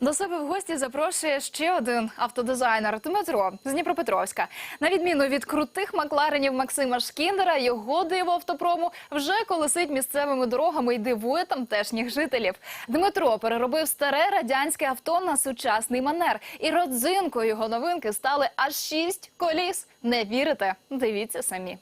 До себе в гості запрошує ще один автодизайнер Дмитро з Дніпропетровська. На відміну від крутих макларенів Максима Шкіндера, його диво автопрому вже колесить місцевими дорогами і дивує тамтешніх жителів. Дмитро переробив старе радянське авто на сучасний манер, і родзинкою його новинки стали аж шість коліс. Не вірите? Дивіться самі.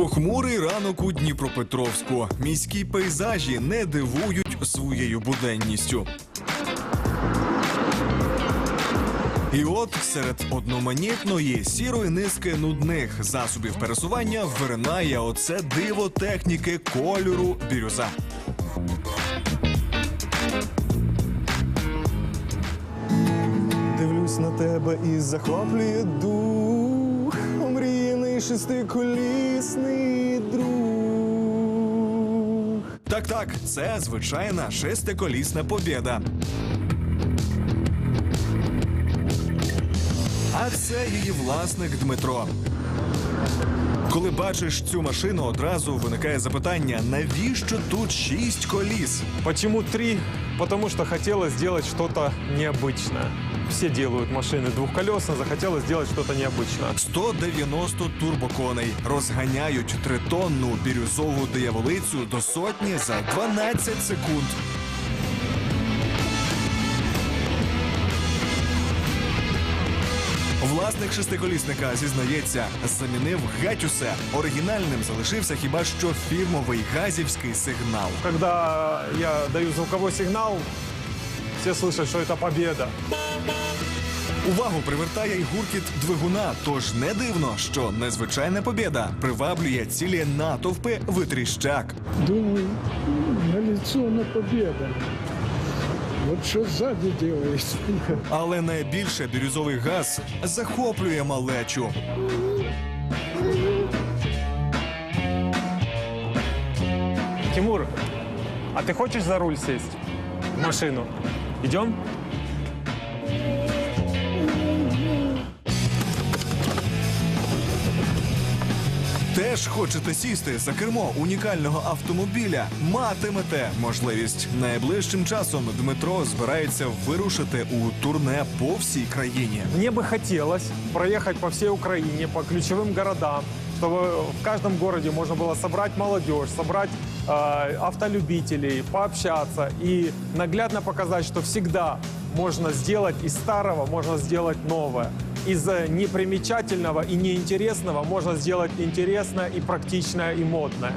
Похмурий ранок у Дніпропетровську. Міські пейзажі не дивують своєю буденністю. І от серед одноманітної сірої низки нудних засобів пересування виринає оце диво техніки кольору бірюза. Дивлюсь на тебе і захоплює дух, шестиколісний друг. Так, так, це звичайна шестиколісна побєда. А це її власник Дмитро. Коли бачиш цю машину, одразу виникає запитання: навіщо тут шість коліс? Почему три? Потому что хотелось сделать что-то необычное. Все делают машины двухколесно, захотелось сделать что-то необычное. 190 турбоконей розганяють тритонну бірюзову дияволицю до сотні за 12 секунд. Власник шестиколісника зізнається, замінив геть усе. Оригінальним залишився хіба що фірмовий газівський сигнал. Когда я даю звуковой сигнал, все слышат, что это победа. Увагу привертає й гуркіт двигуна. Тож не дивно, що незвичайна побєда приваблює цілі натовпи витріщак. Думаю, налицо победа. Вот що ззаді делается. Але найбільше бірюзовий газ захоплює малечу. Тимур, а ти хочеш за руль сесть? В машину. Идем? Теж хочете сісти за кермо унікального автомобіля? Матимете можливість. Найближчим часом Дмитро збирається вирушити у турне по всій країні. Мне бы хотелось проехать по всей Украине, по ключевым городам, чтобы в каждом городе можно было собрать молодежь, собрать э, автолюбителей, пообщаться и наглядно показать, что всегда можно сделать из старого, можно сделать новое. Из э, непримечательного и неинтересного можно сделать интересное и практичное и модное.